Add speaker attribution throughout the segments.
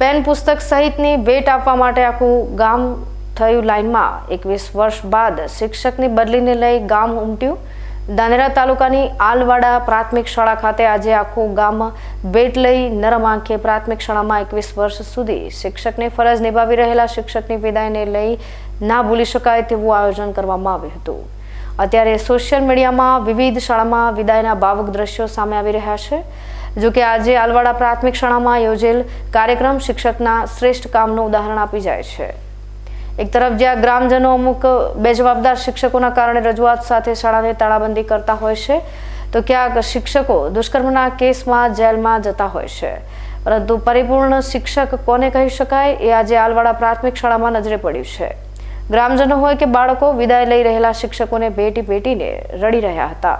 Speaker 1: Pen પુસ્તક સહિતની ભેટ આપવા માટે આખું ગામ થયું લાઈનમાં એકવીસ વર્ષ બાદ શિક્ષકની બદલીને લઈ ગામ ઉમટ્યું. ધાનેરા તાલુકાની આલવાડા પ્રાથમિક શાળા ખાતે આજે આખું ગામ ભેટ લઈ નરમ આંખે પ્રાથમિક શાળામાં એકવીસ વર્ષ સુધી શિક્ષકની ફરજ નિભાવી રહેલા શિક્ષકની વિદાયને લઈ ના ભૂલી શકાય તેવું આયોજન કરવામાં આવ્યું હતું. અત્યારે સોશિયલ મીડિયામાં વિવિધ શાળામાં વિદાયના ભાવુક દ્રશ્યો સામે આવી રહ્યા છે. જો કે આજે આલવાડા પ્રાથમિક શાળામાં યોજેલ કાર્યક્રમ શિક્ષકના શ્રેષ્ઠ કામનું ઉદાહરણ આપી જાય છે. એક તરફ જ્યાં ગ્રામજનો અમુક બેજવાબદાર શિક્ષકોના કારણે રજૂઆત સાથે શાળાને તાળાબંધી કરતા હોય છે, તો ક્યાંક શિક્ષકો દુષ્કર્મના કેસમાં જેલમાં જતા હોય છે. પરંતુ પરિપૂર્ણ શિક્ષક કોને કહી શકાય એ આજે આલવાડા પ્રાથમિક શાળામાં નજરે પડ્યું છે. ગ્રામજનો હોય કે બાળકો વિદાય લઈ રહેલા શિક્ષકોને ભેટી ભેટીને રડી રહ્યા હતા.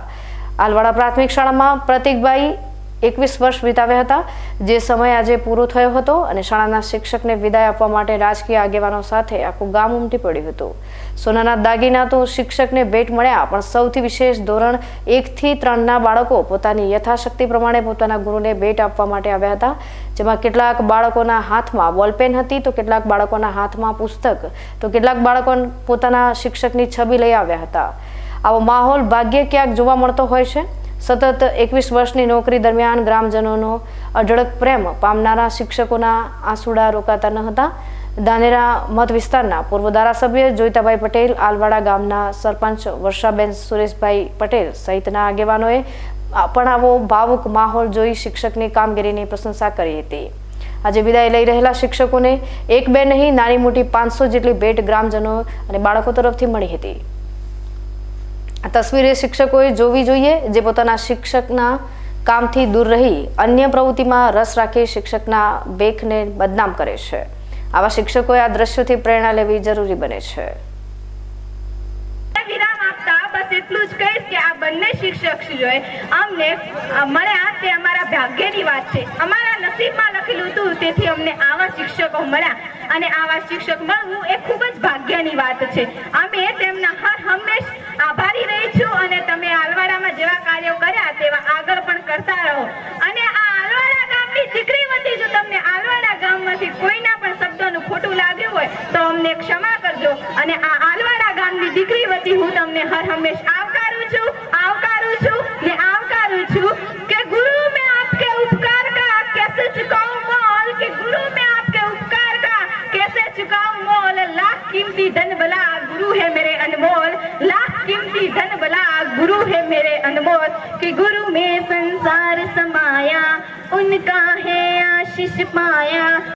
Speaker 1: આલવાડા પ્રાથમિક શાળામાં પ્રતિકભાઈ એકવીસ વર્ષ વિતાવ્યા હતા, જે સમય આજે પૂરો થયો હતો અને શાળાના શિક્ષકને વિદાય આપવા માટે રાજકીય આગેવાનો સાથે આખું ગામ ઉમટી પડ્યું હતું. સોનાના દાગીના તો શિક્ષકને ભેટ મળ્યા, પણ સૌથી વિશેષ ધોરણ એકથી ત્રણના બાળકો પોતાની યથાશક્તિ પ્રમાણે પોતાના ગુરુને ભેટ આપવા માટે આવ્યા હતા, જેમાં કેટલાક બાળકોના હાથમાં બોલપેન હતી તો કેટલાક બાળકોના હાથમાં પુસ્તક, તો કેટલાક બાળકો પોતાના શિક્ષકની છબી લઈ આવ્યા હતા. આવો માહોલ ભાગ્ય ક્યાંક જોવા મળતો હોય છે? સતત એકવીસ વર્ષની નોકરી દરમિયાન ગ્રામજનોનો અઢળક પ્રેમ પામનારા શિક્ષકોના આંસુડા રોકાતા ન હતા. ધાનેરા મત વિસ્તારના પૂર્વ ધારાસભ્ય જોઈતાભાઈ પટેલ, આલવાડા ગામના સરપંચ વર્ષાબેન સુરેશભાઈ પટેલ સહિતના આગેવાનોએ પણ આવો ભાવુક માહોલ જોઈ શિક્ષકની કામગીરીની પ્રશંસા કરી હતી. આજે વિદાય લઈ રહેલા શિક્ષકોને એક બે નહીં, નાની મોટી પાંચસો જેટલી ભેટ ગ્રામજનો અને બાળકો તરફથી મળી હતી. આ તસવીર એ શિક્ષકોએ જોવી જોઈએ જે પોતાના શિક્ષકના કામથી દૂર રહી અન્ય પ્રવૃત્તિમાં રસ રાખી શિક્ષકના બેખને બદનામ કરે છે. આવા શિક્ષકોએ આ દ્રશ્યોથી પ્રેરણા લેવી જરૂરી બને છે.
Speaker 2: અમને મળ્યા તે અમારા ભાગ્યની વાત છે. અમારા નસીબમાં લખેલું હતું, તેથી અમને આવા શિક્ષકો મળ્યા. અને આવા શિક્ષક મળવું એ ખૂબ જ ભાગ્યની વાત છે. અમે તેમના હર હંમેશ આભારી રહી છું અને તમે આલવાડામાં જેવા કાર્યો કર્યા તેવા આગળ પણ કરતા રહો. અને આ આલવાડા ગામની દીકરી વતી જો તમને આલવાડા ગામમાંથી કોઈના પણ શબ્દનું ખોટું લાગ્યું હોય, તો અમને ક્ષમા કરજો. અને આ આલવાડા ગામની દીકરી વતી હું તમને હર હંમેશ આવકારું છું આવકારું છું, ને આવકારું છું કે ગુરુ મેં આપકે ઉપકાર કા, કેસે ચુકાઉં મોલ? કે ગુરુ મે આપકે ઉપકાર કા, કેસે ચુકાઉં મોલ? લાખ કિંમતી ધન ભલા धन भला गुरु है मेरे अनमोल कि गुरु में संसार समाया उनका है आशीष पाया